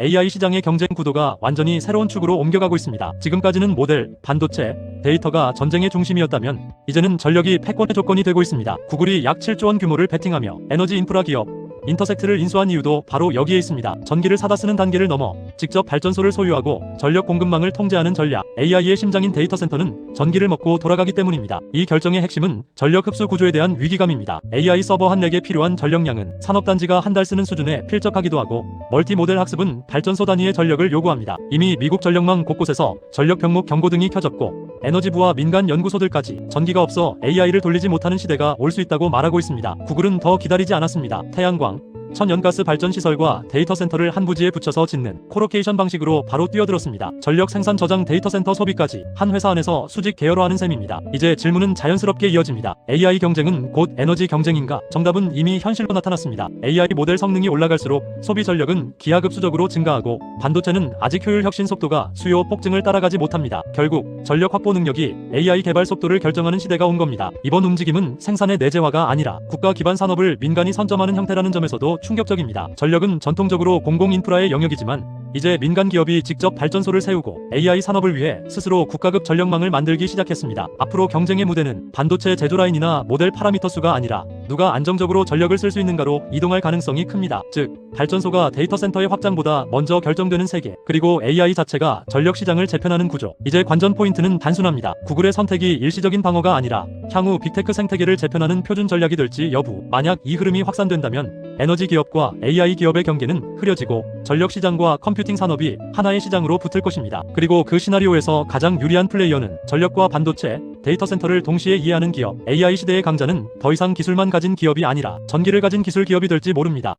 AI 시장의 경쟁 구도가 완전히 새로운 축으로 옮겨가고 있습니다. 지금까지는 모델, 반도체, 데이터가 전쟁의 중심이었다면 이제는 전력이 패권의 조건이 되고 있습니다. 구글이 약 7조 원 규모를 베팅하며 에너지 인프라 기업 인터섹트를 인수한 이유도 바로 여기에 있습니다. 전기를 사다 쓰는 단계를 넘어 직접 발전소를 소유하고 전력 공급망을 통제하는 전략. AI의 심장인 데이터 센터는 전기를 먹고 돌아가기 때문입니다. 이 결정의 핵심은 전력 흡수 구조에 대한 위기감입니다. AI 서버 한 렉에 필요한 전력량은 산업단지가 한 달 쓰는 수준에 필적하기도 하고 멀티 모델 학습은 발전소 단위의 전력을 요구합니다. 이미 미국 전력망 곳곳에서 전력 병목 경고 등이 켜졌고 에너지부와 민간 연구소들까지 전기가 없어 AI를 돌리지 못하는 시대가 올 수 있다고 말하고 있습니다. 구글은 더 기다리지 않았습니다. 태양광, 천연가스 발전 시설과 데이터 센터를 한 부지에 붙여서 짓는 코로케이션 방식으로 바로 뛰어들었습니다. 전력 생산 저장 데이터 센터 소비까지 한 회사 안에서 수직 계열화 하는 셈입니다. 이제 질문은 자연스럽게 이어집니다. AI 경쟁은 곧 에너지 경쟁인가? 정답은 이미 현실로 나타났습니다. AI 모델 성능이 올라갈수록 소비 전력은 기하급수적으로 증가하고 반도체는 아직 효율 혁신 속도가 수요 폭증을 따라가지 못합니다. 결국 전력 확보 능력이 AI 개발 속도를 결정하는 시대가 온 겁니다. 이번 움직임은 생산의 내재화가 아니라 국가 기반 산업을 민간이 선점하는 형태라는 점에서도 충격적입니다. 전력은 전통적으로 공공 인프라의 영역이지만 이제 민간 기업이 직접 발전소를 세우고 AI 산업을 위해 스스로 국가급 전력망을 만들기 시작했습니다. 앞으로 경쟁의 무대는 반도체 제조 라인이나 모델 파라미터 수가 아니라 누가 안정적으로 전력을 쓸 수 있는가로 이동할 가능성이 큽니다. 즉, 발전소가 데이터 센터의 확장보다 먼저 결정되는 세계, 그리고 AI 자체가 전력 시장을 재편하는 구조. 이제 관전 포인트는 단순합니다. 구글의 선택이 일시적인 방어가 아니라 향후 빅테크 생태계를 재편하는 표준 전략이 될지 여부. 만약 이 흐름이 확산된다면 에너지 기업과 AI 기업의 경계는 흐려지고 전력 시장과 컴퓨팅 산업이 하나의 시장으로 붙을 것입니다. 그리고 그 시나리오에서 가장 유리한 플레이어는 전력과 반도체, 데이터 센터를 동시에 이해하는 기업. AI 시대의 강자는 더 이상 기술만 가진 기업이 아니라 전기를 가진 기술 기업이 될지 모릅니다.